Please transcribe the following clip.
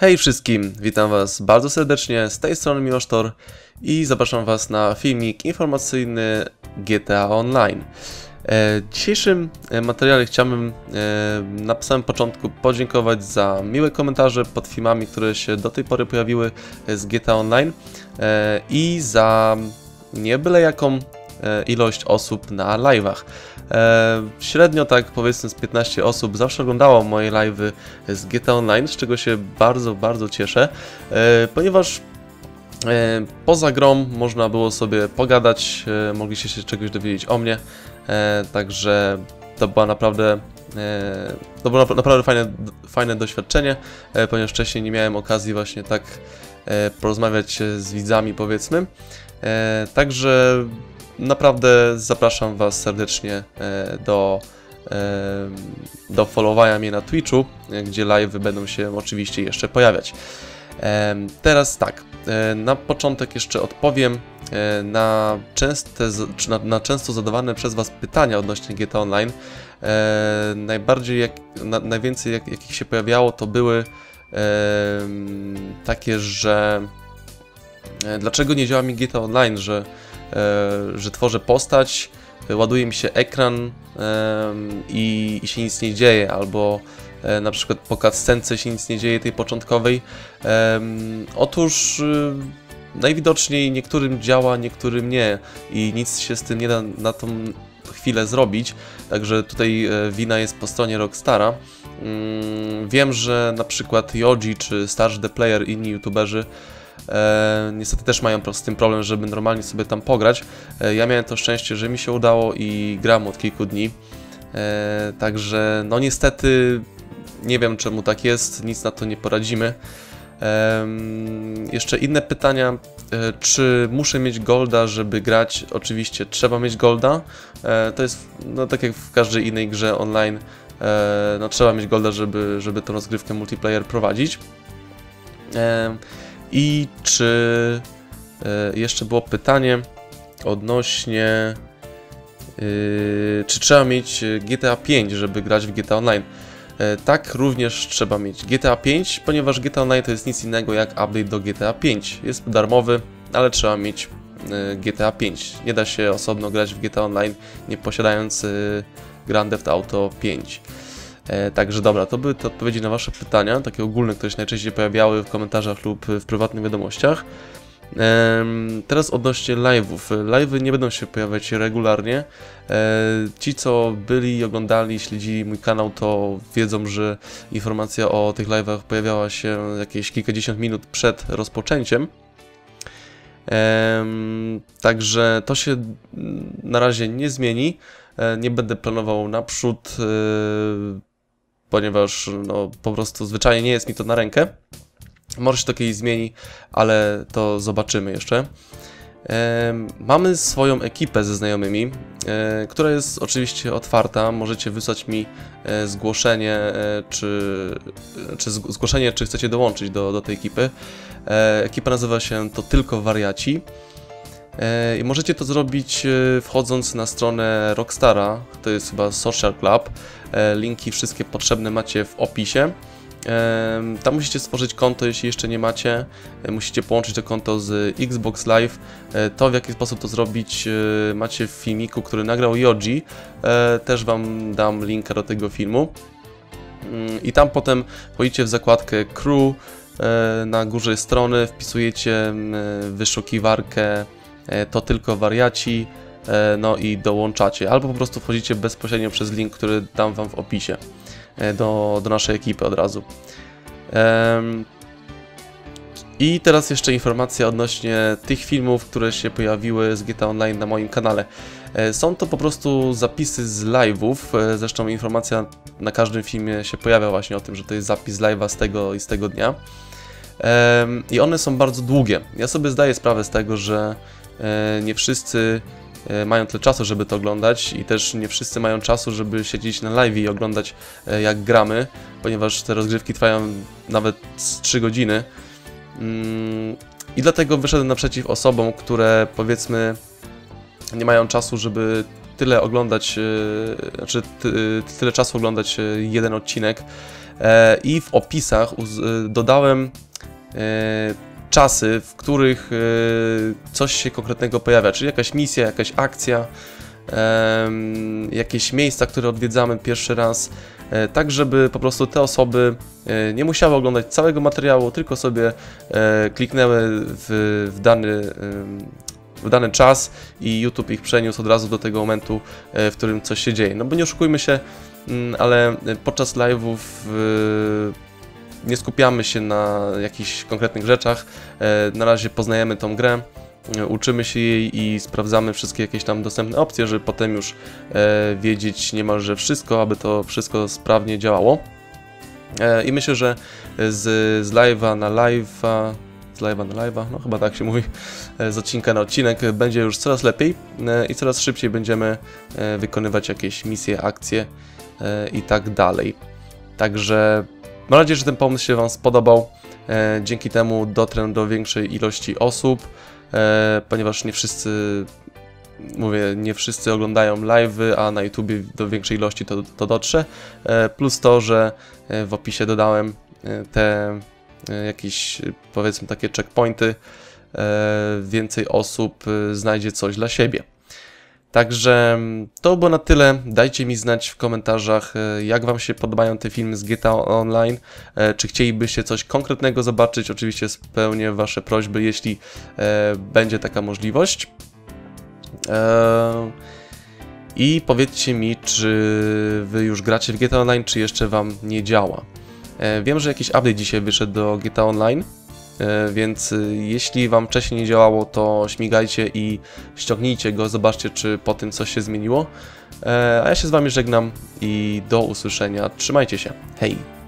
Hej wszystkim, witam was bardzo serdecznie, z tej strony Miłosz Tor i zapraszam was na filmik informacyjny GTA Online. E, w dzisiejszym e, materiale chciałbym e, na samym początku podziękować za miłe komentarze pod filmami, które się do tej pory pojawiły z GTA Online i za nie byle jaką ilość osób na live'ach. Średnio tak powiedzmy z 15 osób zawsze oglądało moje live'y z GTA Online, z czego się bardzo, bardzo cieszę, ponieważ Poza grą można było sobie pogadać, mogliście się czegoś dowiedzieć o mnie, E, także to była naprawdę e, to było naprawdę fajne, fajne doświadczenie, e, ponieważ wcześniej nie miałem okazji właśnie tak porozmawiać z widzami powiedzmy. Także naprawdę zapraszam Was serdecznie do, do followowania mnie na Twitchu, gdzie live będą się oczywiście jeszcze pojawiać. Teraz tak, na początek jeszcze odpowiem E, na, częste, na, na często zadawane przez Was pytania odnośnie GTA Online. E, najbardziej, jak, na, najwięcej jak, jakich się pojawiało, to były e, takie, że e, dlaczego nie działa mi GTA Online, że, e, że tworzę postać, ładuje mi się ekran i, i się nic nie dzieje, albo na przykład po cutscence się nic nie dzieje tej początkowej. Otóż najwidoczniej niektórym działa, niektórym nie i nic się z tym nie da na tą chwilę zrobić, także tutaj e, wina jest po stronie Rockstara. Mm, wiem, że na przykład Yoji czy Starz The Player, inni youtuberzy E, niestety też mają z tym problem, żeby normalnie sobie tam pograć. E, ja miałem to szczęście, że mi się udało i gram od kilku dni. E, także no niestety nie wiem czemu tak jest, nic na to nie poradzimy. Jeszcze inne pytania. E, czy muszę mieć golda, żeby grać? Oczywiście trzeba mieć golda. E, to jest no, tak jak w każdej innej grze online. E, no, trzeba mieć golda, żeby, żeby tą rozgrywkę multiplayer prowadzić. I czy jeszcze było pytanie odnośnie czy trzeba mieć GTA 5, żeby grać w GTA Online? E, tak również trzeba mieć GTA 5, ponieważ GTA Online to jest nic innego jak update do GTA 5. Jest darmowy, ale trzeba mieć e, GTA 5. Nie da się osobno grać w GTA Online nie posiadając e, Grand Theft Auto 5. Także dobra, to były te odpowiedzi na Wasze pytania, takie ogólne, które się najczęściej pojawiały w komentarzach lub w prywatnych wiadomościach. Teraz odnośnie live'ów. Live'y nie będą się pojawiać regularnie. E, ci, co byli oglądali, śledzili mój kanał, to wiedzą, że informacja o tych live'ach pojawiała się jakieś kilkadziesiąt minut przed rozpoczęciem. Także to się na razie nie zmieni. E, nie będę planował naprzód, e, ponieważ no, po prostu zwyczajnie nie jest mi to na rękę. Może się to kiedyś zmieni, ale to zobaczymy jeszcze. Mamy swoją ekipę ze znajomymi, e, która jest oczywiście otwarta. Możecie wysłać mi e, zgłoszenie, e, czy, czy zgłoszenie, czy chcecie dołączyć do, do tej ekipy. Ekipa nazywa się To Tylko Wariaci. I możecie to zrobić wchodząc na stronę Rockstara, to jest chyba Social Club. Linki wszystkie potrzebne macie w opisie. Tam musicie stworzyć konto, jeśli jeszcze nie macie. E, musicie połączyć to konto z Xbox Live. E, to w jaki sposób to zrobić e, macie w filmiku, który nagrał Yoji. Też Wam dam linka do tego filmu. Mm, I tam potem wchodzicie w zakładkę Crew. Na górze strony wpisujecie wyszukiwarkę to tylko wariaci no i dołączacie, albo po prostu wchodzicie bezpośrednio przez link, który dam Wam w opisie. E, do, do naszej ekipy od razu. I teraz jeszcze informacja odnośnie tych filmów, które się pojawiły z GTA Online na moim kanale. E, są to po prostu zapisy z live'ów, e, zresztą informacja na każdym filmie się pojawia właśnie o tym, że to jest zapis live'a z tego i z tego dnia. I one są bardzo długie. Ja sobie zdaję sprawę z tego, że nie wszyscy E, mają tyle czasu, żeby to oglądać i też nie wszyscy mają czasu, żeby siedzieć na live i oglądać e, jak gramy, ponieważ te rozgrywki trwają nawet 3 godziny. Mm, I dlatego wyszedłem naprzeciw osobom, które powiedzmy nie mają czasu, żeby tyle oglądać, e, znaczy ty, tyle czasu oglądać e, jeden odcinek e, i w opisach e, dodałem e, czasy, w których e, coś się konkretnego pojawia, czyli jakaś misja, jakaś akcja, jakieś miejsca, które odwiedzamy pierwszy raz, e, tak żeby po prostu te osoby e, nie musiały oglądać całego materiału, tylko sobie kliknęły w, w dany w dany czas i YouTube ich przeniósł od razu do tego momentu, w którym coś się dzieje. No bo nie oszukujmy się, mm, ale podczas live'ów nie skupiamy się na jakichś konkretnych rzeczach. E, Na razie poznajemy tą grę, e, uczymy się jej i sprawdzamy wszystkie jakieś tam dostępne opcje, żeby potem już e, wiedzieć niemalże wszystko, aby to wszystko sprawnie działało. I myślę, że z, z live'a na live'a, live'a na live'a, no chyba tak się mówi, z odcinka na odcinek będzie już coraz lepiej i coraz szybciej będziemy wykonywać jakieś misje, akcje i tak dalej. Także mam nadzieję, że ten pomysł się Wam spodobał. E, Dzięki temu dotrę do większej ilości osób, e, ponieważ nie wszyscy, mówię, nie wszyscy oglądają live'y, a na YouTubie do większej ilości to, to dotrze. E, Plus to, że e, w opisie dodałem e, te e, jakieś, powiedzmy, takie checkpointy, więcej osób znajdzie coś dla siebie. Także mm, to było na tyle. Dajcie mi znać w komentarzach, e, jak Wam się podobają te filmy z GTA Online. E, Czy chcielibyście coś konkretnego zobaczyć? Oczywiście spełnię Wasze prośby, jeśli e, będzie taka możliwość. I powiedzcie mi, czy Wy już gracie w GTA Online, czy jeszcze Wam nie działa. Wiem, że jakiś update dzisiaj wyszedł do GTA Online. E, Więc y, jeśli Wam wcześniej nie działało, to śmigajcie i ściągnijcie go, zobaczcie, czy po tym coś się zmieniło. E, A ja się z Wami żegnam i do usłyszenia. Trzymajcie się. Hej!